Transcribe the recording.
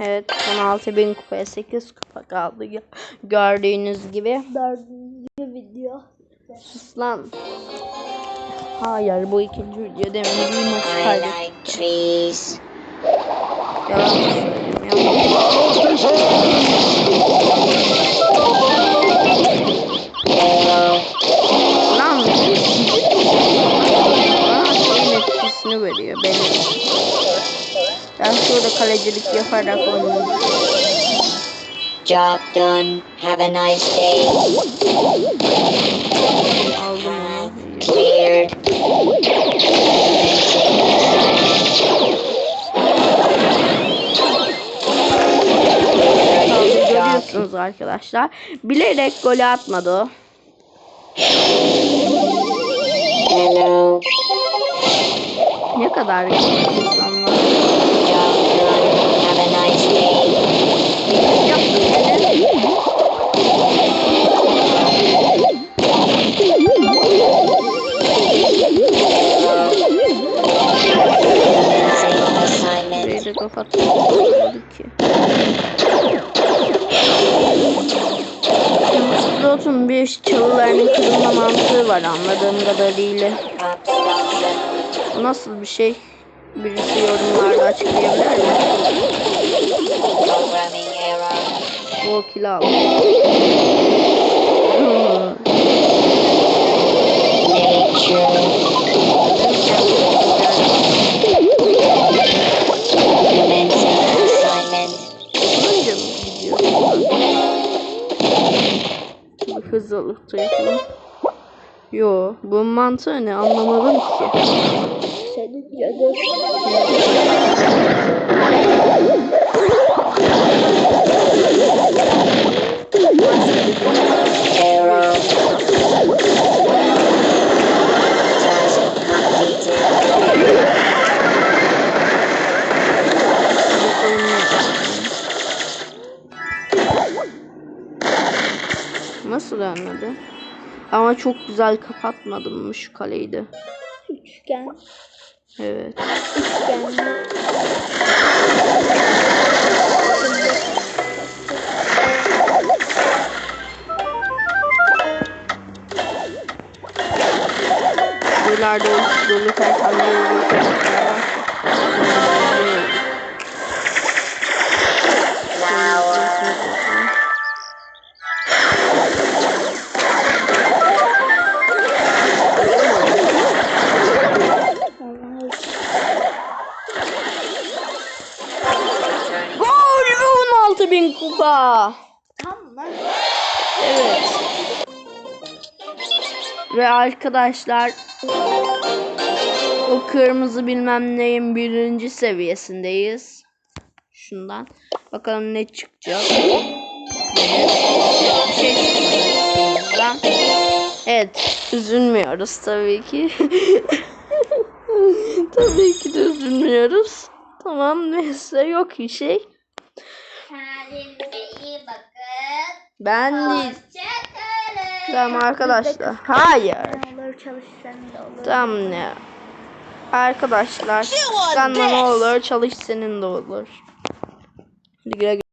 Evet 16.000 kupaya 8 kupa kaldı. Gö- Gördüğünüz gibi. Dördüncü video. Sus lan. Hayır bu ikinci video demin bir maçı trees. Yalan söylüyorum. Lan bana şeyin etkisini veriyor benim. Ben şurada kalecilik yaparak oynayayım. Job done. Have a nice day. Aldım onu. Cleared. Görüyorsunuz arkadaşlar. Bilerek golü atmadı. Hello. Ne kadar insanlar. Da kapatmadı ki. Slot'un bir çalılarının kırılma mantığı var anladığım kadarıyla. Nasıl bir şey? Birisi yorumlarda açıklayabilir mi? Bu kilo al. Nature. Bu hızlılık yapalım. Yo, bu mantığı ne anlamadım ki. Senin canın. Nasıl anladı? Ama çok güzel kapatmadım mı şu kaleyi de? Üçgen. Evet. Üçgen. Buralarda dolu perşembe Flower. 16 bin kupa. Tam lan. Evet. Ve arkadaşlar o kırmızı bilmem neyin birinci seviyesindeyiz. Şundan. Bakalım ne çıkacak. Şey. Evet. Üzülmüyoruz tabii ki. tabii ki de üzülmüyoruz. Tamam neyse yok bir şey. Ben değil. Tamam arkadaşlar. Hayır. Tamam ne? Arkadaşlar. Kanma ne olur çalış senin de olur. Hadi güle güle.